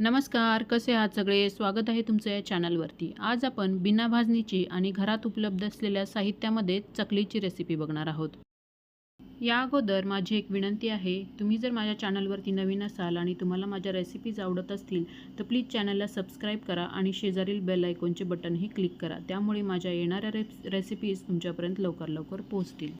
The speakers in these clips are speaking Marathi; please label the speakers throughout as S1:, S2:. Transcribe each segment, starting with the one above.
S1: नमस्कार कसे आहात सगळे? स्वागत आहे तुमचं या चॅनलवरती. आज आपण बिना भाजणीची आणि घरात उपलब्ध असलेल्या साहित्यामध्ये चकलीची रेसिपी बघणार आहोत. या अगोदर माझी एक विनंती आहे तुम्ही जर माझ्या चॅनलवरती नवीन असाल आणि तुम्हाला माझ्या रेसिपीज आवडत असतील तर प्लीज चॅनलला सबस्क्राईब करा आणि शेजारील बेल आयकॉनचे बटनही क्लिक करा. त्यामुळे माझ्या येणाऱ्या रेप रेसिपीज तुमच्यापर्यंत लवकर लवकर पोहोचतील.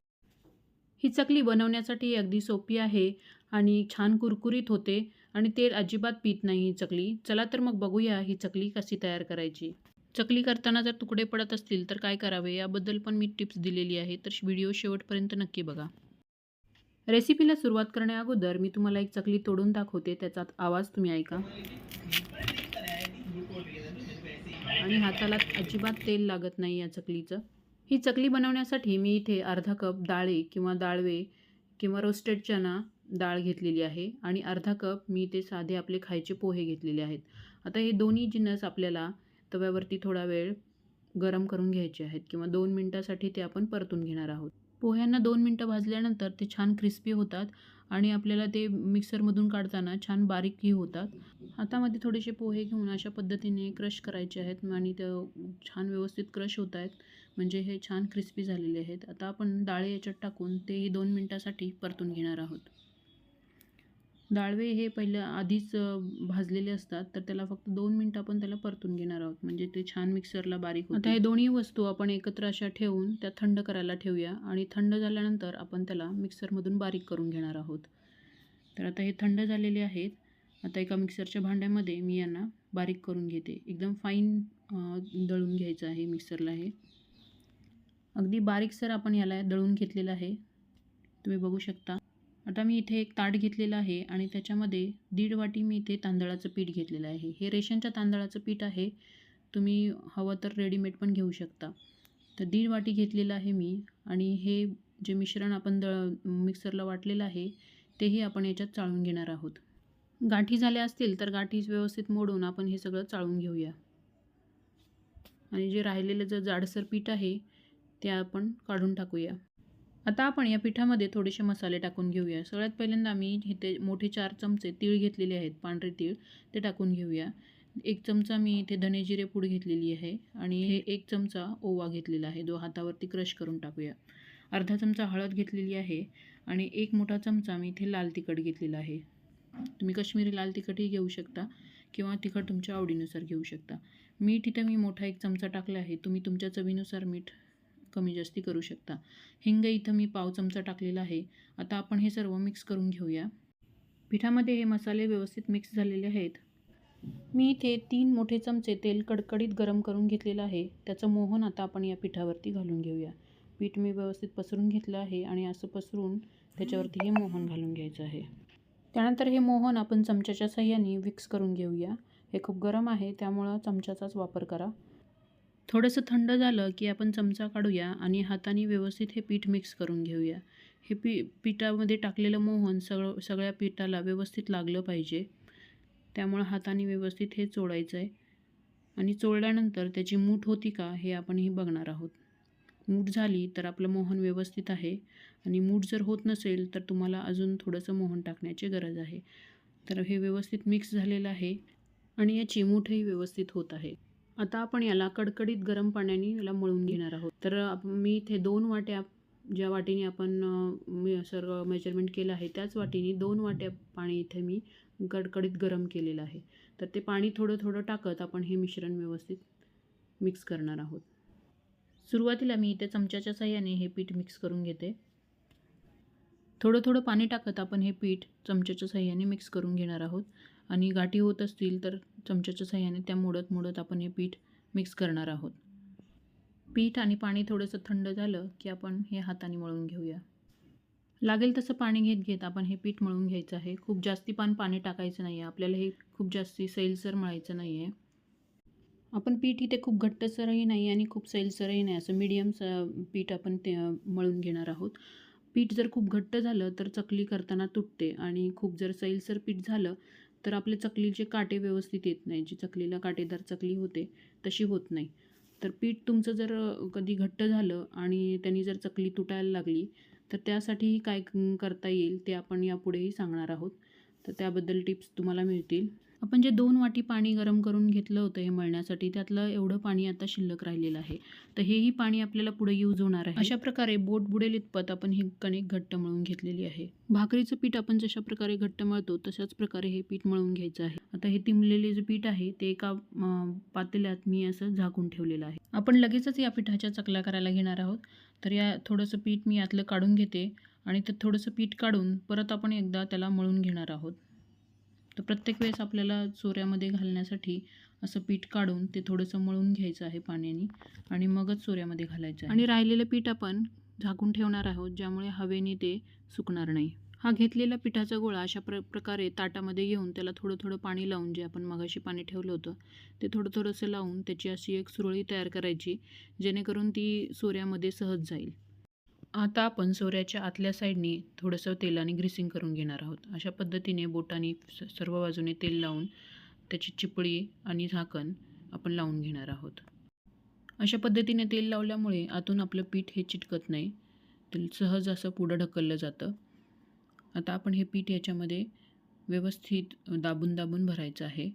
S1: ही चकली बनवण्यासाठी अगदी सोपी आहे आणि छान कुरकुरीत होते. आणि तेल अजिबात पीत नाही ही चकली. चला तर मग बघूया ही चकली कशी तयार करायची. चकली करताना जर तुकडे पडत असतील तर काय करावे? याबद्दल पण मी टिप्स दिलेली आहे तर व्हिडिओ शेवटपर्यंत नक्की बघा. रेसिपीला सुरुवात करण्याअगोदर मी तुम्हाला एक चकली तोडून दाखवते. त्याचा आवाज तुम्ही ऐका. आणि हाताला अजिबात तेल लागत नाही या चकलीचं. ही चकली बनवण्यासाठी मी इथे अर्धा कप डाळे किंवा डाळवे किंवा रोस्टेड चना डाळ घेतलेली आहे आणि अर्धा कप मी ते साधे आपले खायचे पोहे घेतलेले आहेत. आता हे दोन्ही जिन्नस आपल्याला तव्यावरती थोडा वेळ गरम करून घ्यायचे आहेत किंवा दोन मिनटासाठी ते आपण परतून घेणार आहोत. पोह्यांना दोन मिनटं भाजल्यानंतर ते छान क्रिस्पी होतात आणि आपल्याला ते मिक्सरमधून काढताना छान बारीकही होतात. हातामध्ये थोडेसे पोहे घेऊन अशा पद्धतीने क्रश करायचे आहेत आणि ते छान व्यवस्थित क्रश होत आहेत. म्हणजे हे छान क्रिस्पी झालेले आहेत. आता आपण डाळे याच्यात टाकून तेही दोन मिनटासाठी परतून घेणार आहोत. डाळवे हे पहिलं आधीच भाजलेले असतात तर त्याला फक्त दोन मिनटं आपण त्याला परतून घेणार आहोत. म्हणजे ते छान मिक्सरला बारीक आता हे दोन्ही वस्तू आपण एकत्र अशा ठेवून त्या थंड करायला ठेवूया आणि थंड झाल्यानंतर आपण त्याला मिक्सरमधून बारीक करून घेणार आहोत. तर आता हे थंड झालेले आहेत. आता एका मिक्सरच्या भांड्यामध्ये मी यांना बारीक करून घेते. एकदम फाईन दळून घ्यायचं आहे मिक्सरला हे. अगदी बारीकसर आपण याला दळून घेतलेलं आहे. तुम्ही बघू शकता. आता मी इथे एक ताट घेतलेलं आहे आणि त्याच्यामध्ये दीड वाटी मी इथे तांदळाचं पीठ घेतलेलं आहे. हे रेशनच्या तांदळाचं पीठ आहे. तुम्ही हवं तर रेडीमेड पण घेऊ शकता. तर दीड वाटी घेतलेलं आहे मी आणि हे जे मिश्रण आपण दळ मिक्सरला वाटलेलं आहे तेही आपण याच्यात चाळून घेणार आहोत. गाठी झाल्या असतील तर गाठी व्यवस्थित मोडून आपण हे सगळं चाळून घेऊया. आणि जे राहिलेलं जर जाडसर पीठ आहे ते आपण काढून टाकूया. आता आपण या पिठामध्ये थोडेसे मसाले टाकून घेऊया. सगळ्यात पहिल्यांदा मी इथे मोठे चार चमचे तीळ घेतलेले आहेत पांढरे तीळ ते टाकून घेऊया. एक चमचा मी इथे धने जिरे पूड घेतलेली आहे आणि हे एक चमचा ओवा घेतलेला आहे. जो हातावरती क्रश करून टाकूया. अर्धा चमचा हळद घेतलेली आहे आणि एक मोठा चमचा मी इथे लाल तिखट घेतलेला आहे. तुम्ही कश्मीरी लाल तिखटही घेऊ शकता किंवा तिखट तुमच्या आवडीनुसार घेऊ शकता. मीठ इथं मी मोठा एक चमचा टाकला आहे. तुम्ही तुमच्या चवीनुसार मीठ कमी जास्ती करू शकता. हिंग इथं मी पाव चमचा टाकलेला आहे. आता आपण हे सर्व मिक्स करून घेऊया. पिठामध्ये हे मसाले व्यवस्थित मिक्स झालेले आहेत. मी इथे तीन मोठे चमचे तेल कडकडीत गरम करून घेतलेलं आहे. त्याचं मोहन आता आपण या पिठावरती घालून घेऊया. पीठ मी व्यवस्थित पसरून घेतलं आहे आणि असं पसरून त्याच्यावरती हे मोहन घालून घ्यायचं आहे. त्यानंतर हे मोहन आपण चमच्याच्या सहाय्याने मिक्स करून घेऊया. हे खूप गरम आहे त्यामुळं चमच्याचाच वापर करा. थोडंसं थंड झालं की आपण चमचा काढूया आणि हाताने व्यवस्थित हे पीठ मिक्स करून घेऊया. हे पी पिठामध्ये टाकलेलं मोहन सगळं सगळ्या पिठाला व्यवस्थित लागलं पाहिजे. त्यामुळं हाताने व्यवस्थित हे चोळायचं आहे आणि चोळल्यानंतर त्याची मूठ होती का हे आपणही बघणार आहोत. मूठ झाली तर आपलं मोहन व्यवस्थित आहे. आणि मूठ जर होत नसेल तर तुम्हाला अजून थोडंसं मोहन टाकण्याची गरज आहे. तर हे व्यवस्थित मिक्स झालेलं आहे. आणि याची मूठही व्यवस्थित होत आहे. आता आपण याला कडकडीत गरम पाण्याने याला मळून घेणार आहोत. तर मी इथे दोन वाट्या ज्या वाटीने आपण सर्व मेजरमेंट केलं आहे त्याच वाटीने दोन वाट्या पाणी इथे मी कडकडीत गरम केलेलं आहे. तर ते पाणी थोडं थोडं टाकत आपण हे मिश्रण व्यवस्थित मिक्स करणार आहोत. सुरुवातीला मी इथे चमच्याच्या साह्याने हे पीठ मिक्स करून घेते. थोडं थोडं पाणी टाकत आपण हे पीठ चमच्याच्या सहाय्याने मिक्स करून घेणार आहोत. आणि गाठी होत असतील तर चमच्याच्या सहाय्याने त्या मोडत मोडत आपण हे पीठ मिक्स करणार आहोत. पीठ आणि पाणी थोडंसं थंड झालं की आपण हे हाताने मळून घेऊया. लागेल तसं पाणी घेत घेत आपण हे पीठ मळून घ्यायचं आहे. खूप जास्ती पान पाणी टाकायचं नाही आहे आपल्याला हे खूप जास्ती सैलसर मळायचं नाही आहे आपण पीठ इथे खूप घट्टसरही नाही आणि खूप सैलसरही नाही. असं मीडियम स पीठ आपण ते मळून घेणार आहोत. पीठ जर खूप घट्ट झालं तर चकली करताना तुटते आणि खूप जर सैलसर पीठ झालं तर आपले चकलीचे काटे व्यवस्थित येत नाही. जी चकलीला काटेदार चकली होते तशी होत नाही. तर पीठ तुमचं जर कधी घट्ट झालं आणि त्यांनी जर चकली तुटायला लागली तर त्यासाठीही काय करता येईल ते आपण यापुढेही सांगणार आहोत. तर त्याबद्दल टिप्स तुम्हाला मिळतील. आपण जे दोन वाटी पाणी गरम करून घेतलं होतं हे मळण्यासाठी त्यातलं एवढं पाणी आता शिल्लक राहिलेलं आहे. तर हेही पाणी आपल्याला पुढे यूज होणार आहे. अशा प्रकारे बोट बुडेल इतपत आपण ही कणिक घट्ट मळून घेतलेली आहे. भाकरीचं पीठ आपण जशा प्रकारे घट्ट मळतो तशाच प्रकारे हे पीठ मळून घ्यायचं आहे. आता हे तिमलेले जे पीठ आहे ते एका पातेल्यात मी असं झाकून ठेवलेलं आहे. आपण लगेचच या पिठाच्या चकल्या करायला घेणार आहोत. तर या थोडंसं पीठ मी यातलं काढून घेते आणि ते थोडंसं पीठ काढून परत आपण एकदा त्याला मळून घेणार आहोत. तर प्रत्येक वेळेस आपल्याला चोऱ्यामध्ये घालण्यासाठी असं पीठ काढून ते थोडंसं मळून घ्यायचं आहे पाण्याने आणि मगच चोऱ्यामध्ये घालायचं आहे. आणि राहिलेलं पीठ आपण झाकून ठेवणार आहोत ज्यामुळे हवेने ते सुकणार नाही. हा घेतलेला पिठाचा गोळा अशा प्र प्रकारे ताटामध्ये घेऊन त्याला थोडं थोडं पाणी लावून जे आपण मगाशी पाणी ठेवलं होतं ते थोडं थोडंसं लावून त्याची अशी एक सुरळी तयार करायची जेणेकरून ती सोऱ्यामध्ये सहज जाईल. आता आपण सोऱ्याच्या आतल्या साईडनी थोडंसं तेलाने ग्रीसिंग करून घेणार आहोत. अशा पद्धतीने बोटाने स- सर्व बाजूने तेल लावून त्याची चिपळी आणि झाकण आपण लावून घेणार आहोत. अशा पद्धतीने तेल लावल्यामुळे आतून आपलं पीठ हे चिटकत नाही. ते सहज असं पुढं ढकललं जातं. आता आपण हे पीठ याच्यामध्ये व्यवस्थित दाबून दाबून भरायचं आहे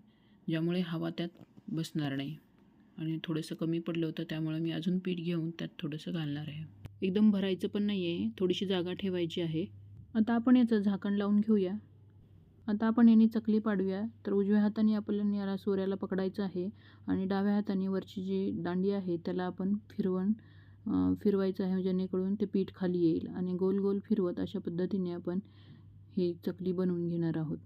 S1: ज्यामुळे हवा त्यात बसणार नाही. आणि थोडंसं कमी पडलं होतं त्यामुळे मी अजून पीठ घेऊन त्यात थोडंसं घालणार आहे. एकदम भरायचं पण नाही आहे थोडीशी जागा ठेवायची आहे. आता आपण याचं झाकण लावून घेऊया. आता आपण याने चकली पाडूया. तर उजव्या हाताने आपल्याला याला सोऱ्याला पकडायचं आहे आणि डाव्या हाताने वरची जी दांडी आहे त्याला आपण फिरवून फिरवायचं आहे जेणेकरून ते पीठ खाली येईल आणि गोल गोल फिरवत अशा पद्धतीने आपण ही चकली बनवून घेणार आहोत.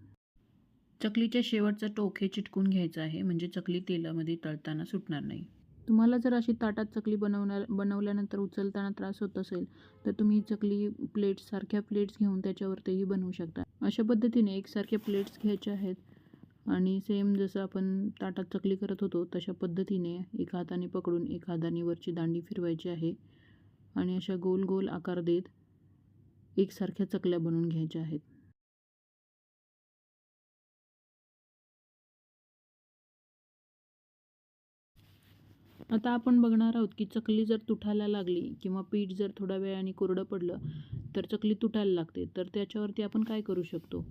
S1: चकलीच्या शेवटचं टोक हे चिटकून घ्यायचं आहे म्हणजे चकली तेलामध्ये तळताना सुटणार नाही. तुम्हाला जर अशी ताटात चकली बनवण्या बनवल्यानंतर उचलताना त्रास होत असेल तर तुम्ही ही चकली प्लेट्स सारख्या प्लेट्स घेऊन त्याच्यावरतीही बनवू शकता. अशा पद्धतीने एकसारख्या प्लेट्स घ्यायच्या आहेत आणि सेम जसं आपण ताटात चकली करत होतो तशा पद्धतीने एका हाताने पकडून एका हाताने वरची दांडी फिरवायची आहे आणि अशा गोल गोल आकार देत एकसारख्या चकल्या बनवून घ्यायच्या आहेत. आता आपण बघणार आहोत की चकली जर तुटायला लागली किंवा पीठ जर थोडा वेळाने कोरडं पडलं तर चकली तुटायला लागते. तर त्याच्यावरती आपण काय करू शकतो?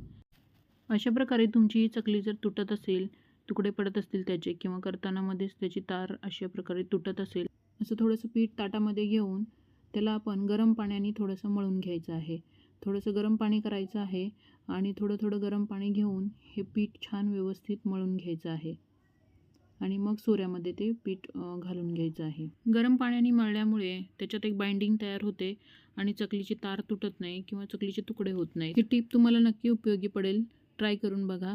S1: अशा प्रकारे तुमची ही चकली जर तुटत असेल तुकडे पडत असतील त्याचे किंवा करतानामध्येच त्याची तार अशा प्रकारे तुटत असेल असं थोडंसं पीठ ताटामध्ये घेऊन त्याला आपण गरम पाण्याने थोडंसं मळून घ्यायचं आहे. थोडंसं गरम पाणी करायचं आहे आणि थोडं थोडं गरम पाणी घेऊन हे पीठ छान व्यवस्थित मळून घ्यायचं आहे. आणि मग सोऱ्यामध्ये ते पीठ घालून घ्यायचं आहे. गरम पाण्याने मळल्यामुळे त्याच्यात एक बाइंडिंग तयार होते आणि चकलीची तार तुटत नाही किंवा चकलीचे तुकडे होत नाही ही टीप तुम्हाला नक्की उपयोगी पडेल. ट्राय करून बघा.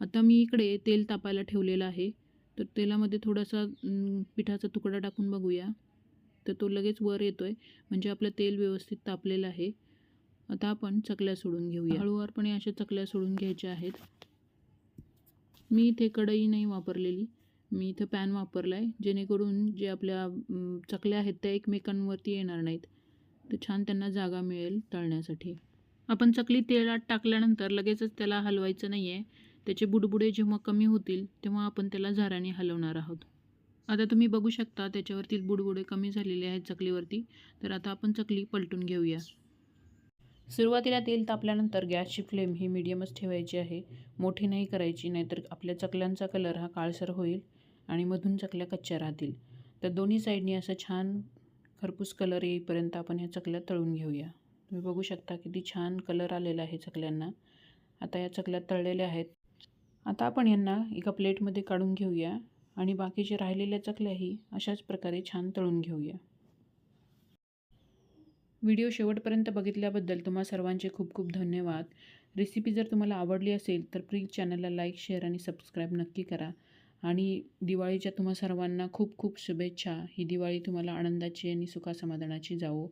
S1: आता मी इकडे तेल तापायला ठेवलेलं आहे. तर तेलामध्ये थोडासा पिठाचा तुकडा टाकून बघूया. तर तो लगेच वर येतो आहे म्हणजे आपलं तेल व्यवस्थित तापलेलं आहे. आता आपण चकल्या सोडून घेऊया. हळूवारपणे अशा चकल्या सोडून घ्यायच्या आहेत. मी इथे कढई नाही वापरलेली. मी इथं पॅन वापरला आहे जेणेकरून जे आपल्या चकल्या आहेत त्या एकमेकांवरती येणार नाहीत. तर छान त्यांना जागा मिळेल तळण्यासाठी. आपण चकली तेलात टाकल्यानंतर लगेचच त्याला हलवायचं नाही आहे त्याचे बुडबुडे जेव्हा कमी होतील तेव्हा आपण त्याला झाराने हलवणार आहोत. आता तुम्ही बघू शकता त्याच्यावरती बुडबुडे कमी झालेले आहेत चकलीवरती. तर आता आपण चकली पलटून घेऊया. सुरुवातीला तेल तापल्यानंतर गॅसची फ्लेम ही मिडियमच ठेवायची आहे. मोठी नाही करायची नाहीतर आपल्या चकल्यांचा कलर हा काळसर होईल. आणि मधून चकल्या कच्च्या राहतील. तर दोन्ही साईडनी असं छान खरपूस कलर येईपर्यंत आपण ह्या चकल्या तळून घेऊया. तुम्ही बघू शकता किती छान कलर आलेला आहे चकल्यांना. आता या चकल्या तळलेल्या आहेत. आता आपण यांना एका प्लेटमध्ये काढून घेऊया आणि बाकीचे राहिलेल्या चकल्याही अशाच प्रकारे छान तळून घेऊया. व्हिडिओ शेवटपर्यंत बघितल्याबद्दल तुम्हा सर्वांचे खूप खूप धन्यवाद. रेसिपी जर तुम्हाला आवडली असेल तर प्लीज चॅनलला लाईक शेअर आणि सबस्क्राईब नक्की करा. आणि दिवाळीच्या तुम्हा सर्वांना खूप खूप शुभेच्छा. ही दिवाळी तुम्हाला आनंदाची आणि सुखासमाधानाची जावो.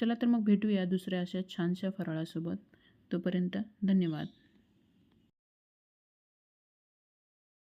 S1: चला तर मग भेटूया दुसऱ्या अशा छानशा फराळासोबत. तोपर्यंत धन्यवाद.